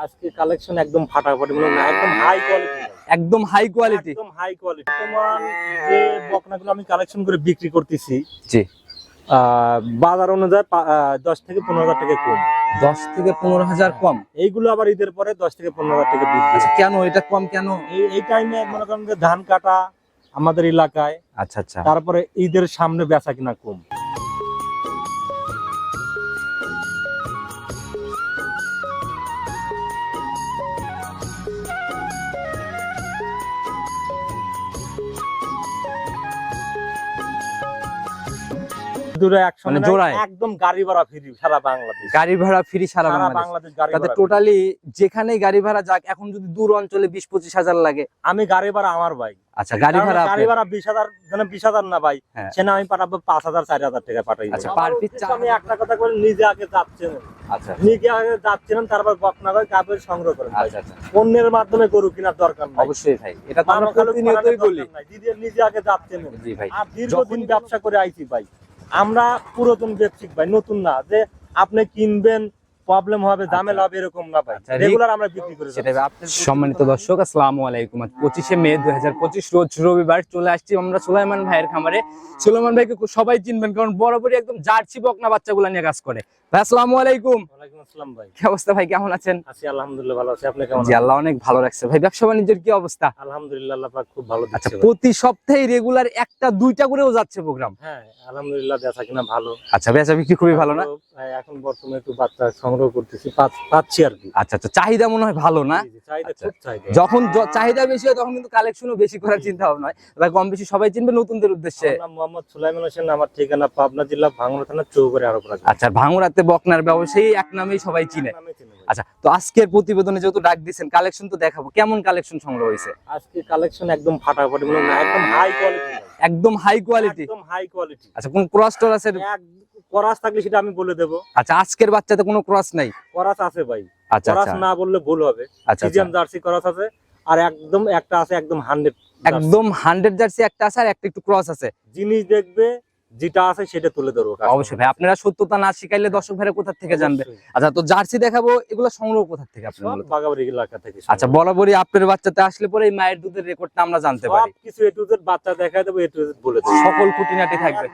আজকে কালেকশন একদম ফাটাফাটি মানে একদম হাই কোয়ালিটি একদম হাই কোয়ালিটি একদম হাই কোয়ালিটি তোমার যে বকনাগুলো আমি কালেকশন করে বিক্রি করতেছি জি। বাজার অনুযায়ী দশ থেকে পনেরো হাজার টাকা কম। দশ থেকে পনেরো হাজার কম? এইগুলো আবার ঈদের পরে দশ থেকে পনেরো হাজার টাকা বিক্রি আচ্ছা কেন? এটা কম কেন? এই এই টাইমে মনে করেন যে ধান কাটা আমাদের এলাকায় আচ্ছা আচ্ছা। তারপরে ঈদের সামনে বেচা কিনা কম। একসঙ্গে মানে জোড়ায়? একদম গাড়ি ভাড়া ফ্রি সারা বাংলাদেশ। গাড়ি ভাড়া ফ্রি সারা সারা বাংলাদেশ। বাংলাদেশ তাতে টোটালি যেখানেই গাড়ি ভাড়া যাক এখন যদি দূর অঞ্চলে বিশ পঁচিশ হাজার লাগে। আমি গাড়ি ভাড়া আমার ভাই। আচ্ছা গাড়ি ভাড়া গাড়ি ভাড়া বিশ হাজার মানে বিশ হাজার না ভাই হ্যাঁ। সেটা আমি পাঠাবো পাঁচ হাজার চার হাজার টাকা পাঠাই আচ্ছা, আমি একটা কথা বলি নিজে আগে যাচ্ছেন। আচ্ছা। নিজে আগে যাচ্ছিলেন তারপর বকনা করে কাপড় সংগ্রহ করেন আচ্ছা আচ্ছা। অন্যের মাধ্যমে গরু কেনার দরকার নাই। অবশ্যই ভাই এটা তো আমরা প্রতিনিয়তই বলি। নিজে নিজে আগে যাচ্ছেন। জি ভাই আর দীর্ঘদিন ব্যবসা করে আইছি ভাই। আমরা পুরাতন ব্যবসায়িক ভাই নতুন না যে আপনি কিনবেন প্রবলেম হবে ঝামেলা হবে এরকম না ভাই। আচ্ছা, রেগুলার আমরা বিক্রি করে। আপনার সম্মানিত দর্শক আসসালামু আলাইকুম। আজ পঁচিশে মে দুই হাজার পঁচিশ রোজ রবিবার চলে আসছি আমরা সুলাইমান ভাইয়ের খামারে। সুলাইমান ভাইকে সবাই চিনবেন কারণ বরাবরই একদম জার্সি বকনা বাচ্চাগুলো নিয়ে কাজ করে। ভাই আসসালামু আলাইকুম। ওয়ালাইকুম আসসালাম ভাই। কি অবস্থা ভাই কেমন আছেন? আছি আলহামদুলিল্লাহ ভালো আছি। আপনি কেমন জি আল্লাহ অনেক ভালো রাখছে। ভাই ব্যবসা বাণিজ্যের কি অবস্থা? আলহামদুলিল্লাহ আল্লাহ পাক খুব ভালো আচ্ছা দিচ্ছে প্রতি সপ্তাহে রেগুলার একটা দুইটা করেও যাচ্ছে প্রোগ্রাম হ্যাঁ আলহামদুলিল্লাহ বেচা কিনা ভালো। আচ্ছা বেচা বিক্রি খুবই ভালো না? এখন বর্তমানে একটু বাচ্চা সংগ্রহ করতেছি পাচ্ছি আর কি। আচ্ছা আচ্ছা চাহিদা মনে হয় ভালো না? আচ্ছা। যখন চাহিদা বেশি হয় তখন কিন্তু কালেকশনও বেশি করার চিন্তা ভাবনা হয়। কম বেশি সবাই চিনবে নতুনদের উদ্দেশ্যে। মোহাম্মদ সুলাইমান হোসেন আমার ঠিকানা পাবনা জেলা ভাঙড়া থানা আরও আচ্ছা ভাঙড়াতে বকনার ব্যবসায়ী এক নামেই সবাই চিনে। আচ্ছা তো আজকের প্রতিবেদনে যেহেতু ডাক দিচ্ছেন কালেকশন তো দেখাবো। কেমন কালেকশন সংগ্রহ হয়েছে? আজকে কালেকশন একদম ফাটাফাটি মানে না একদম হাই কোয়ালিটি একদম হাই কোয়ালিটি একদম হাই কোয়ালিটি আচ্ছা কোন ক্রস টর আছে করাস থাকলে সেটা আমি বলে দেবো। আচ্ছা আজকের বাচ্চাতে কোনো ক্রস নাই? করাস আছে ভাই। আচ্ছা করাস আচ্ছা। না বললে ভুল হবে। আচ্ছা। জার্সি ক্রস আছে আর একদম একটা আছে একদম হান্ড্রেড একদম হান্ড্রেড জার্সি একটা আছে আর একটা একটু ক্রস আছে। জিনিস দেখবে যেটা আছে সেটা তুলে ধরবো অবশ্যই ভাই আপনারা সত্যতা না শিখাইলে দর্শক ভাইরা কোথা থেকে জানবে? আচ্ছা তো জার্সি দেখাবো এগুলো সংগ্রহ কোথা থেকে আপনি সব মূলত? বাগাবাড়ি এলাকা থেকে আচ্ছা বরাবরই আপনার বাচ্চাতে আসলে পরে এই মায়ের দুধের রেকর্ডটা আমরা জানতে পারি। কিছু এ টু জেড বাচ্চা দেখা দেবো এ টু জেড বলে দেবো। সকল খুঁটিনাটি থাকবে।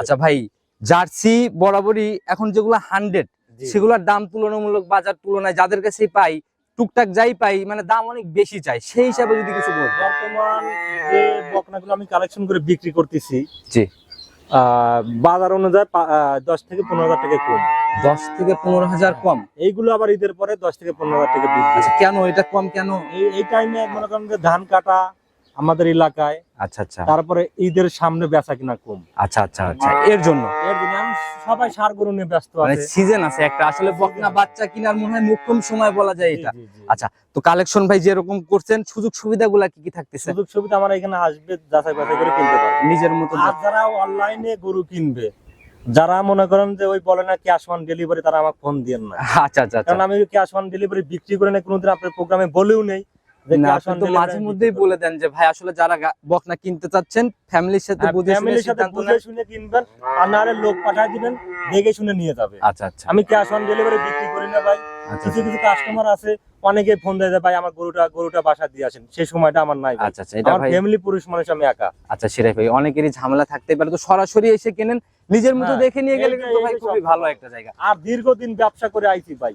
আচ্ছা ভাই জার্সি বরাবরই এখন যেগুলো হান্ড্রেড সেগুলোর দাম তুলনামূলক বাজার তুলনায় যাদের কাছে পাই টুকটাক যাই পাই মানে দাম অনেক বেশি চাই। সেই হিসাবে যদি কিছু বলতে বর্তমান যে বকনাগুলো আমি কালেকশন করে বিক্রি করতেছি জি। বাজার অনুযায়ী দশ থেকে পনেরো হাজার টাকা কম। দশ থেকে পনেরো হাজার কম? এইগুলো আবার ঈদের পরে দশ থেকে পনেরো হাজার টাকা আচ্ছা কেন? এটা কম কেন? এই এই টাইমে মনে করেন যে ধান কাটা আমাদের এলাকায়। আচ্ছা আচ্ছা। তারপরে ঈদের সামনে বেচা কিনা কম। আচ্ছা আচ্ছা আচ্ছা। এর জন্য। এর জন্য আমি সবাই সার গরু নিয়ে ব্যস্ত মানে আছে। সিজন আছে একটা। আসলে বকনা বাচ্চা কিনার মনে হয় মুখ্যম সময় বলা যায় এটা। আচ্ছা তো কালেকশন ভাই যেরকম করছেন সুযোগ সুবিধাগুলা কি কি থাকতেছে? সুযোগ সুবিধা আমার এখানে আসবে যাচাই বাছাই করে কিনতে পারবে। নিজের মতো আর যারা অনলাইনে গরু কিনবে যারা মনে করেন যে ওই বলে না ক্যাশ অন ডেলিভারি তারা আমাকে ফোন দিয়েন না। আচ্ছা আচ্ছা আচ্ছা। কারণ আমি ক্যাশ অন ডেলিভারি বিক্রি করে না কোনোদিন আপনার প্রোগ্রামে বলেও নেই। মাঝে মধ্যেই বলে দেন যে ভাই আসলে যারা বকনা কিনতে চাচ্ছেন ফ্যামিলির সাথে বুঝে শুনে শুনে কিনবেন আর না লোক পাঠায় দিবেন দেখে শুনে নিয়ে যাবে। আচ্ছা আচ্ছা। আমি ক্যাশ অন ডেলিভারি বিক্রি করি না ভাই। আচ্ছা কিছু কিছু কাস্টমার আছে অনেকে ফোন দেয় ভাই আমার গরুটা গরুটা বাসা দিয়ে আসেন। সেই সময়টা আমার নাই আচ্ছা আচ্ছা এটা ভাই ফ্যামিলি পুরুষ মানুষ আমি একা। আচ্ছা সেটাই ভাই অনেকেরই ঝামেলা থাকতে পারে। তো সরাসরি এসে কেনেন নিজের মতো হ্যাঁ, দেখে নিয়ে গেলে কিন্তু ভাই খুবই ভালো ভালো। একটা জায়গা। আর দীর্ঘদিন ব্যবসা করে আইছি ভাই।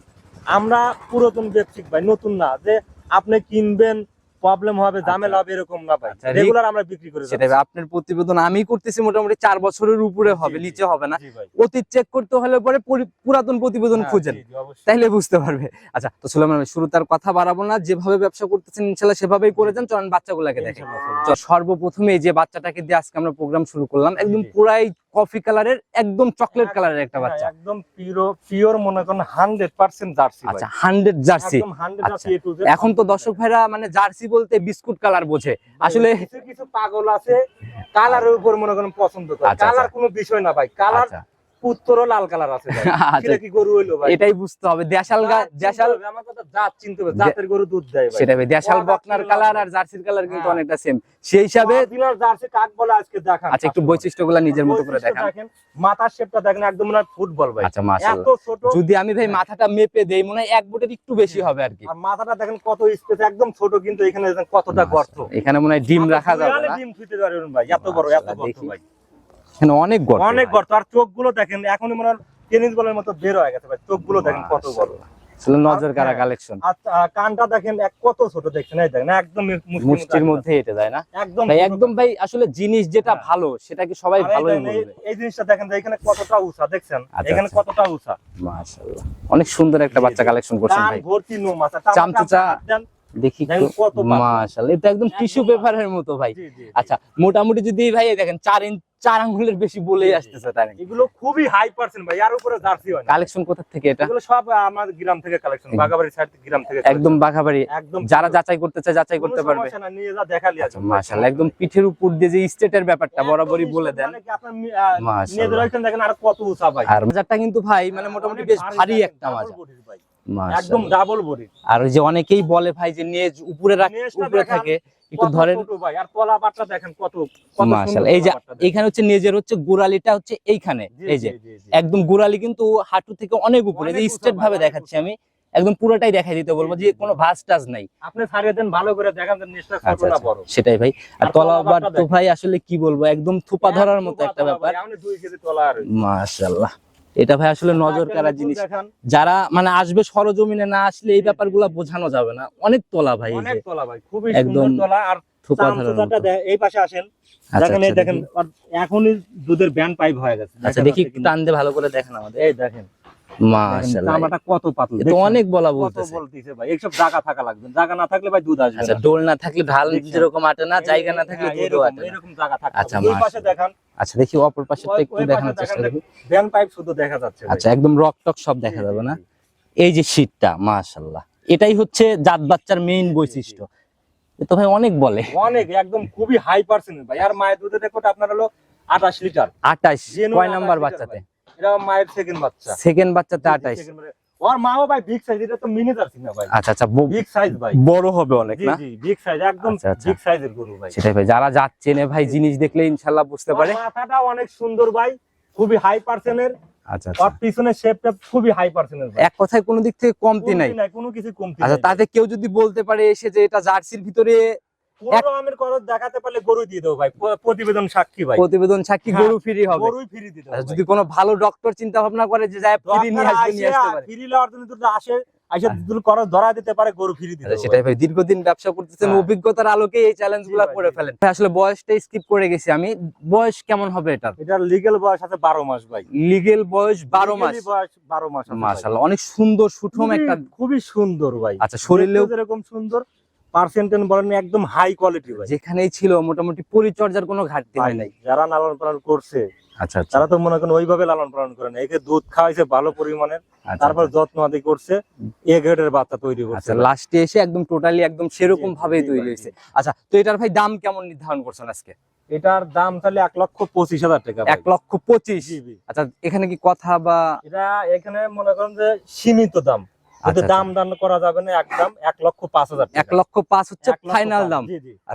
আমরা পুরাতন ব্যবসায়িক ভাই নতুন না যে আপনি কিনবেন প্রবলেম হবে ঝামেলা হবে এরকম না ভাই। আচ্ছা, রেগুলার আমরা বিক্রি করে সেটাই আপনার প্রতিবেদন আমি করতেছি মোটামুটি চার বছরের উপরে হবে। নিচে হবে না। অতীত চেক করতে হলে পরে পুরাতন প্রতিবেদন হ্যাঁ, খুঁজেন। তাইলে বুঝতে পারবে। আচ্ছা তো সুলেমান ভাই শুরু তার কথা বাড়াবো না। যেভাবে ব্যবসা করতেছেন ইনশাল্লাহ সেভাবেই করে যান। চলেন বাচ্চাগুলাকে দেখেন। ইনশাআল্লাহ। সর্বপ্রথমে যে বাচ্চাটাকে দিয়ে আজকে আমরা প্রোগ্রাম শুরু করলাম একদম পুরাই কফি কালারের একদম চকলেট কালারের একটা হ্যাঁ, বাচ্চা। একদম পিওর পিওর মনে করেন হান্ড্রেড পার্সেন্ট জার্সি আচ্ছা হান্ড্রেড জার্সি একদম হান্ড্রেড আচ্ছা। জার্সি এ টু জেড এখন তো দর্শক ভাইরা মানে জার্সি বলতে বিস্কুট কালার বোঝে। আসলে কিছু কিছু পাগল আছে কালারের উপর মনে করেন পছন্দ করে। আচ্ছা, কালার আচ্ছা। কোনো বিষয় না ভাই কালার আচ্ছা। পুত্তরও লাল কালার আছে আচ্ছা। সেটা কি গরু হইল ভাই? এটাই বুঝতে হবে। দেশাল দেশাল আমার কথা জাত চিনতে হবে জাতের গরু দুধ দেয় ভাই। সেটা দেশাল বকনার কালার। আর জার্সির কালার কিন্তু হ্যাঁ। অনেকটা সেম সেই হিসাবে অরিজিনাল জার্সি কাক বলে আজকে দেখান। আচ্ছা একটু বৈশিষ্ট্যগুলো নিজের মতো করে মাথার শেপটা দেখেন একদম মনে হয় ফুটবল ভাই। আচ্ছা এত ছোট। যদি আমি ভাই মাথাটা মেপে দেই মনে হয় এক বুটের একটু বেশি হবে আর কি। আর মাথাটা দেখেন কত স্পেস একদম ছোট কিন্তু এখানে দেখেন কতটা গর্ত। এখানে মনে হয় ডিম রাখা যাবে না? ডিম থুইতে পারবেন ভাই এত বড় এত মাশাআল্লাহ, গর্ত ভাই। এখানে অনেক গর্ত অনেক। গর্ত। আর চোখগুলো দেখেন এখনই মনে হয় টেনিস বলের মতো বের হয়ে গেছে ভাই। চোখগুলো দেখেন কত বড় আসলে নজর কারা। কালেকশন আর কানটা দেখেন কত ছোট দেখছেন এই দেখেন একদম মুষ্টির মুষ্টির মধ্যে এটা যায় না? একদম ভাই একদম ভাই আসলে জিনিস যেটা হ্যাঁ। ভালো সেটা কি সবাই এই ভালোই বলবে এই জিনিসটা দেখেন এখানে কতটা উঁচা দেখছেন? আচ্ছা, এখানে আচ্ছা। কতটা উঁচা। মাশাআল্লাহ। অনেক সুন্দর একটা বাচ্চা কালেকশন করছেন ভাই। ভর্তি নোম আছে। চামচুচা। দেখি কত পাতলা। মাশাআল্লাহ এটা একদম টিস্যু পেপারের মতো ভাই। আচ্ছা মোটামুটি যদি ভাই দেখেন চার ইঞ্চ চার আঙ্গুলের বেশি বলেই জি। আসতেছে তাই এগুলো খুবই হাই পার্সেন্ট ভাই আর উপরে জার্সি হয় কালেকশন কোথা থেকে এটা? এগুলো সব আমার গ্রাম থেকে কালেকশন বাগাবাড়ি সাইড থেকে গ্রাম থেকে একদম collection। একদম যারা যাচাই করতে চায় যাচাই করতে পারবে। সমস্যা না, নিয়ে যা দেখালি আছে মাশাআল্লাহ একদম পিঠের উপর দিয়ে যে স্টেটের ব্যাপারটা বরাবরই বলে দেন। মানে কি আপনার ওইখানে দেখেন আর কত উঁচা ভাই। আর বাজারটা কিন্তু ভাই মানে মোটামুটি বেশ ভারী একটা double ভাই। একদম ডাবল বডি আর ওই যে অনেকেই বলে ভাই যে নেজ উপরে রাখ উপরে থাকে একটু ধরেন ভাই আর পলা পাটটা দেখেন কত মাশাআল্লাহ। এই যে। এখানে হচ্ছে নেজের হচ্ছে গোড়ালিটা হচ্ছে এইখানে। এই যে। একদম গোড়ালি কিন্তু হাঁটু থেকে অনেক উপরে। যে স্ট্রেট ভাবে দেখাচ্ছি আমি। একদম পুরোটাই দেখাই দিতে বলব যে কোনো। ভাস টাস নাই। আপনি ছাড়িয়ে দেন ভালো করে দেখান আচ্ছা না আচ্ছা, বড়। সেটাই ভাই। আর আর তলা তলা তো ভাই আসলে কি বলব একদম থুপা ধরার মতো একটা ব্যাপার। মাশাআল্লাহ। এটা ভাই আসলে নজর কাড়া জিনিস। যারা মানে আসবে সরজমিনে না আসলে এই ব্যাপারগুলো বোঝানো যাবে না। অনেক তোলা ভাই অনেক তোলা ভাই খুবই একদম তোলা। আর এই পাশে আসেন। আচ্ছা, দেখেন এই আচ্ছা, দেখেন এখনই দুধের ব্যান পাইপ হয়ে গেছে। আচ্ছা দেখি টান দিয়ে ভালো করে দেখেন আমাদের। এই দেখেন। কত পাতলা তো অনেক বলা বলতেছে। ভাই এইসব জায়গা থাকা লাগবে জায়গা না থাকলে ভাই দুধ আসবে আচ্ছা ডোল না থাকলে ঢাল যেরকম আটে না জায়গা না থাকলে হ্যাঁ, আটে এরকম জায়গা থাকতে আচ্ছা, এই পাশে দেখান। আচ্ছা দেখি অপর পাশেরটা একটু দেখানোর চেষ্টা করি। ব্যান্ড পাইপ শুধু দেখা যাচ্ছে আচ্ছা একদম রক টক সব দেখা যাবে না। এই যে শীতটা মাশাআল্লাহ। এটাই হচ্ছে জাত বাচ্চার মেইন বৈশিষ্ট্য। তো ভাই অনেক বলে। অনেক একদম খুবই হাই পার্সেন্ট ভাই। আর মায়ের দুধের রেকর্ড আপনার হলো আঠাশ লিটার। আটাইশ Genuine কয় নাম্বার 28 বাচ্চাতে? এটা মায়ের সেকেন্ড বাচ্চা। সেকেন্ড বাচ্চাতে আটাইশ Second বাচ্চা। ওর মাও ভাই বিগ সাইজ এটা তো মিনি জার্সি না ভাই। আচ্ছা আচ্ছা বিগ সাইজ ভাই। বড় হবে অনেক না? জি বিগ সাইজ একদম আচ্ছা, আচ্ছা। বিগ সাইজের গরু ভাই। সেটাই ভাই যারা যাচ্ছেন ভাই জিনিস দেখলে ইনশাল্লাহ বুঝতে পারে। মাথাটা অনেক সুন্দর ভাই খুবই হাই পার্সেন্টের আচ্ছা আচ্ছা। পিছনের শেপটা খুবই হাই পার্সেন্টের এক কথায় কোনো দিক থেকে কমতি নাই। কোনো কিছু কমতি আচ্ছা তাতে কেউ যদি বলতে পারে এসে যে এটা জার্সির ভিতরে পুরো আমের করজ দেখাতে পারলে গরু দিয়ে দেবো ভাই। প্রতিবেদন সাক্ষী ভাই। প্রতিবেদন সাক্ষী হ্যাঁ, গরু ফ্রি হবে। গরুই ফ্রি দিতে যদি কোনো ভালো ডক্টর চিন্তা ভাবনা করে যে যায় ফ্রি নিয়ে আসবে নিয়ে আসতে পারে। ফ্রি লওয়ার জন্য যদি আসে আইসা যদি করজ ধরা দিতে পারে গরু ফ্রি দিতে সেটাই ভাই। দীর্ঘদিন ব্যবসা করতেছেন হ্যাঁ। অভিজ্ঞতার আলোকে এই চ্যালেঞ্জগুলা করে ফেলেন। আসলে বয়সটা স্কিপ করে গেছি আমি। বয়স কেমন হবে এটা এটা লিগেল বয়স আছে বারো মাস ভাই। লিগেল বয়স বারো মাস। বয়স বারো মাস ভাই। অনেক সুন্দর সুঠম একটা খুবই সুন্দর ভাই। আচ্ছা শরীরেও যেরকম সুন্দর বলেন একদম হাই কোয়ালিটি ভাই। যেখানেই ছিল মোটামুটি পরিচর্যার কোনো ঘাটতি হয় নাই যারা লালন পালন করছে আচ্ছা আচ্ছা। তারা তো মনে করেন ওইভাবে লালন পালন করে না। একে দুধ খাওয়াইছে ভালো পরিমাণের আচ্ছা, তারপর যত্ন আদি করছে এ গ্রেডের বাচ্চা তৈরি করছে। আচ্ছা লাস্টে এসে একদম টোটালি একদম সেরকম ভাবেই তৈরি হয়েছে। আচ্ছা তো এটার ভাই দাম কেমন নির্ধারণ করছেন আজকে? এটার দাম তাহলে এক লক্ষ পঁচিশ হাজার টাকা এক লক্ষ পঁচিশ। আচ্ছা এখানে কি কথা বা এটা এখানে মনে করেন যে সীমিত দাম। কিন্তু আচ্ছা, দাম দাম করা যাবে না একদম এক লক্ষ পাঁচ হাজার এক লক্ষ পাঁচ হচ্ছে ফাইনাল দাম।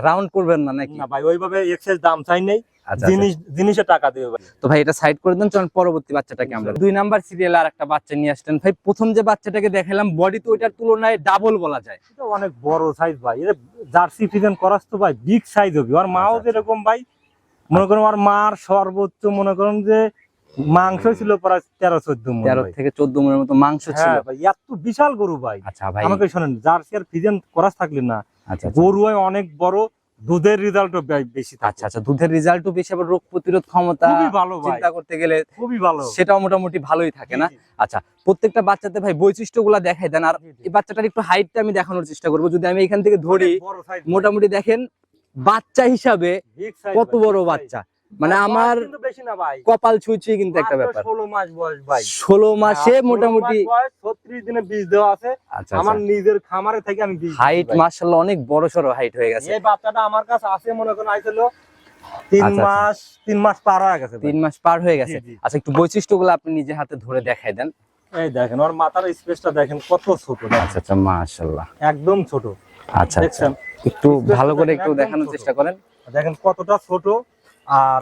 রাউন্ড করবেন না নাকি? না ভাই ওইভাবে এক্সেস দাম চাই নেই। আচ্ছা আচ্ছা। জিনিস জিনিসে টাকা দেবে তো ভাই এটা সাইড করে দেন চলুন পরবর্তী বাচ্চাটাকে আমরা দুই নাম্বার সিরিয়াল আর একটা বাচ্চা নিয়ে আসলেন। ভাই প্রথম যে বাচ্চাটাকে দেখালাম বডি তো ওইটার তুলনায় ডাবল বলা যায়। এটা অনেক বড় সাইজ ভাই। এটা জার্সি ফিজেন করাস তো ভাই বিগ সাইজ হবে। আর মাও আচ্ছা, যেরকম ভাই মনে করেন আর মার সর্বোচ্চ মনে করেন যে মাংস ছিল প্রায় তেরো চোদ্দ তেরো থেকে চোদ্দ মনের মতো মাংস ছিল। হ্যাঁ এত বিশাল গরু ভাই। আচ্ছা ভাই। আমাকে শোনেন জার্সি আর ফিজেন করাস থাকলে না আচ্ছা আচ্ছা। গরু অনেক বড় দুধের রেজাল্টও বেশি আচ্ছা আচ্ছা দুধের রেজাল্টও বেশি আবার রোগ প্রতিরোধ ক্ষমতা খুবই ভালো চিন্তা করতে গেলে খুবই ভালো। সেটাও মোটামুটি ভালোই থাকে না? আচ্ছা প্রত্যেকটা বাচ্চাতে ভাই বৈশিষ্ট্যগুলা দেখাই দেন আর। এই বাচ্চাটার একটু হাইটটা আমি দেখানোর চেষ্টা করব। যদি আমি এখান থেকে ধরি। মোটামুটি দেখেন বাচ্চা হিসাবে কত বড় বাচ্চা? মানে আমার কিন্তু বেশি না ভাই। কপাল ছুঁই কিন্তু একটা ব্যাপার। ষোলো মাস বয়স ভাই। ষোলো মাসে হ্যাঁ, মোটামুটি ছত্রিশ দিনে বীজ দেওয়া আছে। আচ্ছা আমার নিজের খামারে থেকে আমি হাইট। মার্শাল্লাহ অনেক বড় সড়ো হাইট হয়ে গেছে। এই বাচ্চাটা আমার কাছে আছে মনে করেন আইছিল তিন আচ্ছা, আচ্ছা। মাস তিন মাস পার হয়ে গেছে তিন মাস পার হয়ে গেছে। জি, জি। আচ্ছা একটু বৈশিষ্ট্যগুলো আপনি নিজে হাতে ধরে দেখাই দেন। এই দেখেন ওর মাথার স্পেসটা দেখেন কত ছোট। আচ্ছা আচ্ছা মাশাল্লাহ একদম ছোট। আচ্ছা আচ্ছা। একটু ভালো করে একটু দেখানোর চেষ্টা করেন। দেখেন কতটা ছোট। আর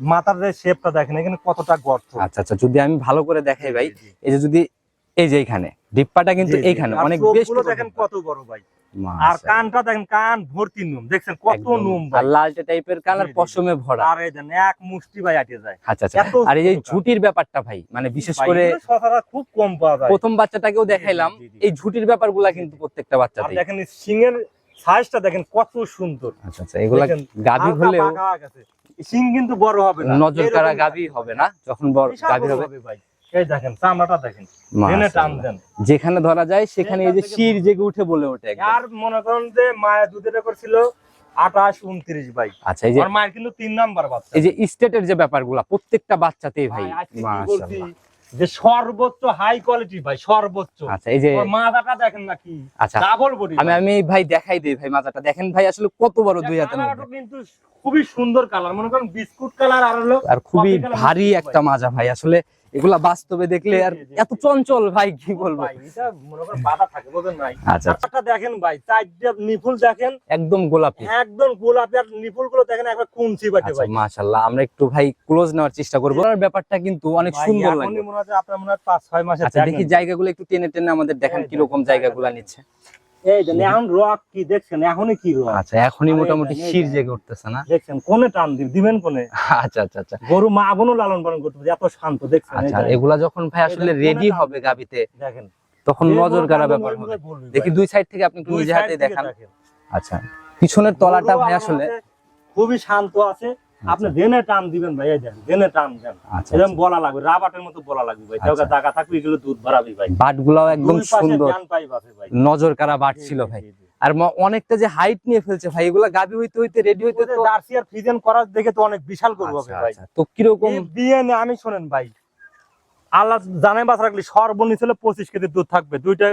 মাথার যে শেপটা দেখেন এখানে কতটা গর্ত। আচ্ছা আচ্ছা যদি আমি ভালো করে দেখাই ভাই। এই যে যদি এই যে এইখানে ডিপ্পাটা কিন্তু। এইখানে অনেক বেশি দেখেন কত বড় ভাই। আর কানটা দেখেন কান ভর্তি নুম দেখছেন কত নুম আর লালটে টাইপের কালার জি, জি। পশমে ভরা। আর এই দেন এক মুষ্টি ভাই আটে যায়। আচ্ছা আচ্ছা। আর এই যে ঝুটির ব্যাপারটা ভাই মানে বিশেষ করে সচরাচর খুব কম পাওয়া যায়। প্রথম বাচ্চাটাকেও দেখাইলাম। এই ঝুটির ব্যাপারগুলা কিন্তু প্রত্যেকটা আর বাচ্চাতেই। দেখেন সিংয়ের সাইজটা দেখেন কত সুন্দর। আচ্ছা আচ্ছা এগুলা হালকা হলেও। সিং কিন্তু বড় হবে না। নজর কারা গাবি হবে না যখন বড় গাবি হবে। ভাই। এই দেখেন চামড়াটা দেখেন। মেনে টান দেন। যেখানে ধরা যায় সেখানে এই যে শির জেগে উঠে বলে ওঠে আর মনে করেন যে মায়া দুধের উপর ছিল আঠাশ উনত্রিশ ভাই। আচ্ছা এই যে মায়ের কিন্তু তিন নাম্বার বাচ্চা। এই যে স্টেটের যে ব্যাপারগুলা প্রত্যেকটা বাচ্চাতেই ভাই মাশাআল্লাহ। যে সর্বোচ্চ হাই কোয়ালিটি ভাই সর্বোচ্চ। আচ্ছা এই যে মাজাটা দেখেন নাকি? আচ্ছা ডাবল বডি আমি আমি ভাই দেখাই দেই ভাই মাজাটা। দেখেন ভাই আসলে কত বড় দুই মধ্যে। কিন্তু খুবই সুন্দর কালার মনে করেন বিস্কুট কালার আর হলো আর খুবই ভারী একটা মাজা ভাই। আসলে এগুলা বাস্তবে দেখলে আর এত চঞ্চল ভাই কি বলব? মনে আচ্ছা আচ্ছা, দেখেন ভাই চারটে নিফুল দেখেন। একদম গোলাপি। একদম গোলাপি আর নিফুলগুলো দেখেন একবার কুঞ্চি বাটে আচ্ছা ভাই। মাশাআল্লাহ আমরা একটু ভাই ক্লোজ নেওয়ার চেষ্টা করব। আর ব্যাপারটা কিন্তু অনেক সুন্দর লাগে মনে হচ্ছে আপনার মনে হয় পাঁচ ছয় মাসের আচ্ছা দেখি। জায়গাগুলো একটু টেনে টেনে আমাদের দেখেন কীরকম জায়গাগুলো। নিচ্ছে। এই দেন এখন রক কি দেখছেন? এখনই কি রক? আচ্ছা এখনই মোটামুটি শির। জেগে উঠতেছে না? দেখছেন কোনে টান দিবেন কোনে? আচ্ছা আচ্ছা আচ্ছা। গরু মা বোনও লালন পালন করতে এত শান্ত দেখছেন আচ্ছা এগুলা যখন ভাই আসলে রেডি হবে গাবিতে দেখেন তখন নজর পালন ব্যাপার হবে। দেখি দুই সাইড থেকে আপনি দুই নিজে হাতে দেখেন। আচ্ছা পিছনের তলাটা ভাই আসলে খুবই শান্ত আছে। আপনি দেনে টান দিবেন ভাই দেন দেনে টান দেন। আচ্ছা এরকম বলা লাগবে রাবাটের মতো বলা লাগবে ভাই। আচ্ছা। জায়গা থাকবে এগুলো দুধ বাড়াবি ভাই। বাটগুলাও একদম সুন্দর। নজর কারা বাট ছিল ভাই। আর অনেকটা যে হাইট নিয়ে ফেলছে ভাই এগুলা গাবি হইতে হইতে রেডি হইতে তো জার্সি আর ফ্রিজেন করার দেখে তো অনেক বিশাল করব আচ্ছা, ভাই। আচ্ছা। তো কীরকম এই বিয়ে নিয়ে আমি শোনেন ভাই। আল্লাহ জানাই বাস রাখলি সর্বনিচ হলে পঁচিশ কেজি দুধ থাকবে। দুইটা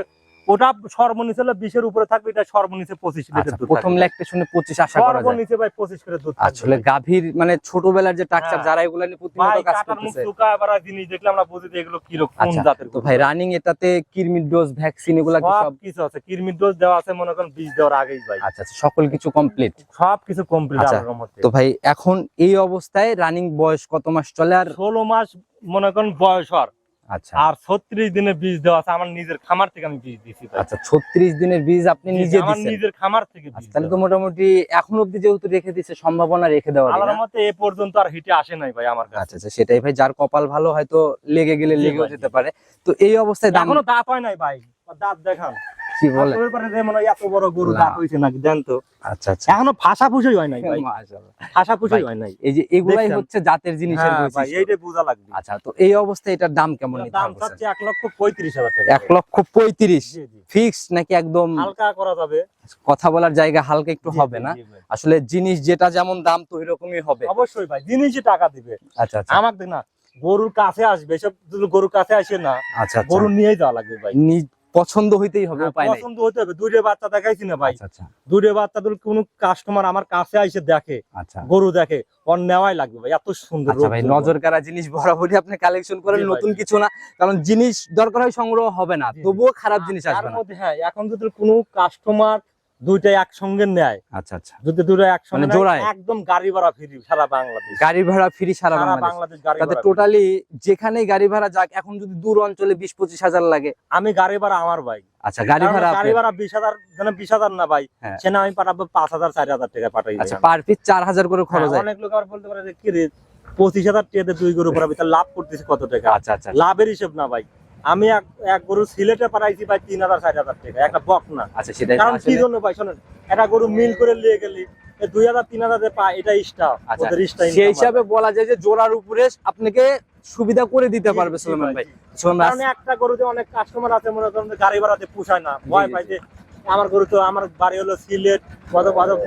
ওটা সর্বনিচ হলে বিশের উপরে থাকবে এটা সর্বনিচে পঁচিশ লিটার আচ্ছা, দুধ প্রথম থাকবে। ল্যাকটেশনে পঁচিশ আশা করা যায়। সর্বনিচে ভাই পঁচিশ করে দুধ আসলে গাভীর মানে ছোটবেলার যে টাকচার হ্যাঁ। যারা এগুলা নিয়ে প্রতিনিয়ত কাজ করতেছে। চুকা আবার জিনিস দেখলে আমরা বুঝি যে এগুলো কীরকম কোন আচ্ছা জাতের তো ভাই রানিং এটাতে কিরমির ডোজ ভ্যাকসিন এগুলা সব? কিছু আছে কিরমির ডোজ দেওয়া আছে মনে করেন বীজ দেওয়ার আগেই ভাই। আচ্ছা সকল কিছু কমপ্লিট সব কিছু কমপ্লিট তো ভাই এখন এই অবস্থায় রানিং বয়স কত মাস চলে আর ষোলো মাস মনে করেন বয়স আচ্ছা আর ছত্রিশ দিনের বীজ দেওয়া আছে আমার নিজের খামার থেকে আমি বীজ আচ্ছা ছত্রিশ দিনের বীজ আপনি নিজে আমার নিজের খামার থেকে আচ্ছা, তাহলে তো মোটামুটি এখন অব্দি যেহেতু রেখে দিচ্ছে সম্ভাবনা রেখে দেওয়া আল্লাহর মতে এ পর্যন্ত আর হিটে আসে নাই ভাই আমার কাছে। আচ্ছা আচ্ছা সেটাই ভাই যার কপাল ভালো হয়তো লেগে গেলে লেগেও যেতে পারে। তো এই অবস্থায় দাম এখনও দাঁত হয় নাই ভাই দাঁত দেখান। কি বলে? আসলে যে মনে এত বড় গরু দাঁত হইছে নাকি দেন তো। আচ্ছা আচ্ছা। এখনও ফাঁসা ফুসই হয় নাই ভাই। ফাঁসা ফুসই হয় নাই। এই যে এগুলাই হচ্ছে জাতের জিনিসের হ্যাঁ বৈশিষ্ট্য। এইটাই বোঝা লাগবে। আচ্ছা তো এই অবস্থায় এটার দাম কেমন নিতে দাম হবে চাচ্ছে লক্ষ পঁয়ত্রিশ হাজার টাকা। এক লক্ষ পঁয়ত্রিশ। জি, জি। ফিক্স নাকি একদম হালকা করা যাবে। কথা বলার জায়গা হালকা একটু হবে না? আসলে জিনিস যেটা যেমন দাম তো ওইরকমই হবে। অবশ্যই ভাই জিনিসই টাকা দিবে। আচ্ছা আচ্ছা। আমাকে না গরুর কাছে আসবে এসব গরুর কাছে আসে না আচ্ছা আচ্ছা। গরু নিয়েই যাওয়া লাগবে ভাই। পছন্দ হইতেই হবে হ্যাঁ, উপায় নাই। পছন্দ হতে হবে। দূরে বাচ্চা দেখাইছি না ভাই। আচ্ছা আচ্ছা। দুইটা বাচ্চা যদি কোনো কাস্টমার আমার কাছে আইসে দেখে আচ্ছা। গরু দেখে ওর নেওয়াই লাগবে ভাই এত সুন্দর আচ্ছা ভাই নজর কারা জিনিস বরাবরই আপনি কালেকশন করেন নতুন কিছু না কারণ জিনিস দরকার হয় সংগ্রহ হবে না। তবুও খারাপ জিনিস আসবে না। হ্যাঁ এখন যদি কোনো কাস্টমার দুইটা একসঙ্গে নেয়। আচ্ছা আচ্ছা। যদি দুটো একসঙ্গে মানে জোড়ায়? একদম গাড়ি ভাড়া ফ্রি সারা বাংলাদেশ। গাড়ি ভাড়া ফ্রি সারা বাংলাদেশ। তাতে টোটালি যেখানেই গাড়ি ভাড়া যাক এখন যদি দূর অঞ্চলে বিশ পঁচিশ হাজার লাগে। আমি গাড়ি ভাড়া আমার ভাই। আচ্ছা গাড়ি ভাড়া গাড়ি ভাড়া বিশ হাজার মানে বিশ হাজার না ভাই হ্যাঁ। আমি পাঠাবো পাঁচ হাজার চার হাজার টাকা পাঠাই আচ্ছা পার পিস চার হাজার করে খরচ হয় অনেক লোক আবার বলতে পারে যে কি রে পঁচিশ হাজার টাকাতে দুই গরু পড়াবি তার লাভ করতেছি কত টাকা? আচ্ছা আচ্ছা। লাভের হিসেব না ভাই। আমি এক এক গরু সিলেটে পাঠাইছি ভাই তিন হাজার চার হাজার টাকা। একটা বক না। আচ্ছা কারণ কি জন্য ভাই? শোনেন একটা গরু মিল করে নিয়ে গেলি দুই হাজার তিন হাজার পায় এটা ইস্টা আচ্ছা, সেই হিসাবে বলা যায় যে জোড়ার উপরে আপনাকে সুবিধা করে দিতে পারবে সুলেমান ভাই কারণ একটা গরুতে অনেক কাস্টমার আছে মনে করেন গাড়ি ভাড়াতে পোষায় না ভয় পাই যে আমার গরু তো আমার বাড়ি হলো সিলেট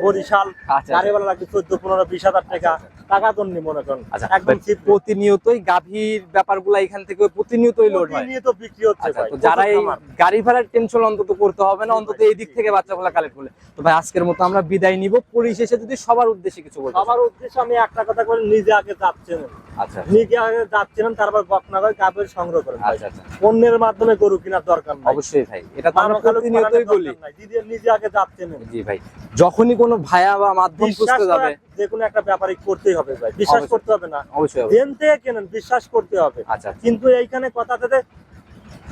বরিশাল আচ্ছা গাড়ি ভাড়া লাগবে চোদ্দ পনেরো বিশ হাজার টাকা। টাকা তো মনে করেন। আচ্ছা একদম। প্রতিনিয়তই গাভীর ব্যাপারগুলো এখান থেকে প্রতিনিয়তই লোড হয়। প্রতিনিয়ত বিক্রি হচ্ছে আচ্ছা তো যারা এই গাড়ি ভাড়ার টেনশন অন্তত করতে হবে না অন্তত এই দিক থেকে বাচ্চাগুলো কালেক্ট করলে। তো ভাই আজকের মতো আমরা বিদায় নিব। পরিশেষে যদি সবার উদ্দেশ্যে কিছু বলতে সবার উদ্দেশ্যে আমি একটা কথা বলি নিজে আগে যাচ্ছেন। আচ্ছা। নিজে আগে যাচ্ছেন তারপর বকনা করে গাভীর সংগ্রহ করেন ভাই। আচ্ছা আচ্ছা। অন্যের মাধ্যমে গরু কেনার দরকার নাই। অবশ্যই ভাই এটা তো আমরা প্রতিনিয়তই বলি। নিজে আগে যাচ্ছেন। জি ভাই যখনই কোনো ভাইয়া বা মাধ্যম খুঁজতে যাবে যে কোনো একটা ব্যাপারে করতেই হবে ভাই। বিশ্বাস করতে হবে না। দেন থেকে কেনেন বিশ্বাস করতে হবে। আচ্ছা আচ্ছা। কিন্তু এইখানে কথা থেকে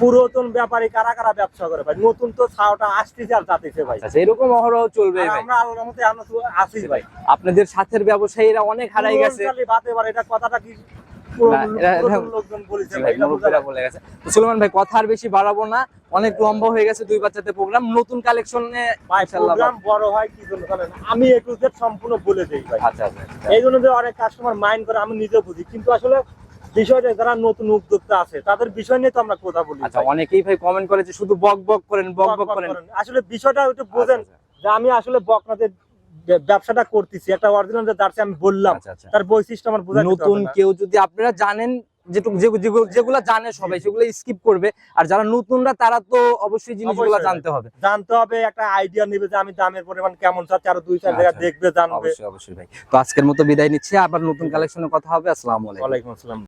পুরাতন ব্যাপারে কারা কারা ব্যবসা করে ভাই? নতুন তো ছাওটা আসতেছে আর যাতেছে ভাই। আচ্ছা এরকম অহরহ চলবে আমরা আল্লাহর মতে তো ভাই। আপনাদের সাথের ব্যবসায়ীরা অনেক হারাই গেছে। এটা কথাটা কি সুলেমান ভাই কথা আর বেশি বাড়াবো না। অনেক লম্বা হয়ে গেছে দুই বাচ্চাতে প্রোগ্রাম নতুন কালেকশনে ভাই ইনশাআল্লাহ প্রোগ্রাম বড় হয় কি জন্য আমি এ সম্পূর্ণ বলে দেই আচ্ছা আচ্ছা এই জন্য অনেক কাস্টমার মাইন্ড করে আমি নিজে বুঝি। কিন্তু আসলে বিষয়টা যারা নতুন উদ্যোক্তা আছে তাদের বিষয় নিয়ে তো আমরা কথা বলি আচ্ছা অনেকেই ভাই কমেন্ট করেছে শুধু বক বক করেন বক বক বক বক করেন। আসলে বিষয়টা একটু বোঝেন আচ্ছা, যে আমি আসলে যে ব্যবসাটা করতেছি। একটা অরিজিনাল যে জার্সি আমি বললাম আচ্ছা আচ্ছা। তার বৈশিষ্ট্য আমার বোঝা নতুন কেউ যদি আপনারা জানেন যেটুকু যেগু- যেগু- যেগুলো জানে সবাই সেগুলো স্কিপ করবে। আর যারা নতুনরা তারা তো অবশ্যই জিনিসগুলো। জানতে হবে। জানতে হবে একটা আইডিয়া নেবে যে আমি দামের পরিমাণ কেমন চাচ্ছি আরও দুই চার আচ্ছা। জায়গা দেখবে জানবে। অবশ্যই অবশ্যই ভাই। তো আজকের মতো বিদায় নিচ্ছি। আবার নতুন কালেকশনের কথা হবে। আসসালামু আলাইকুম। ওয়ালাইকুম আসসালাম।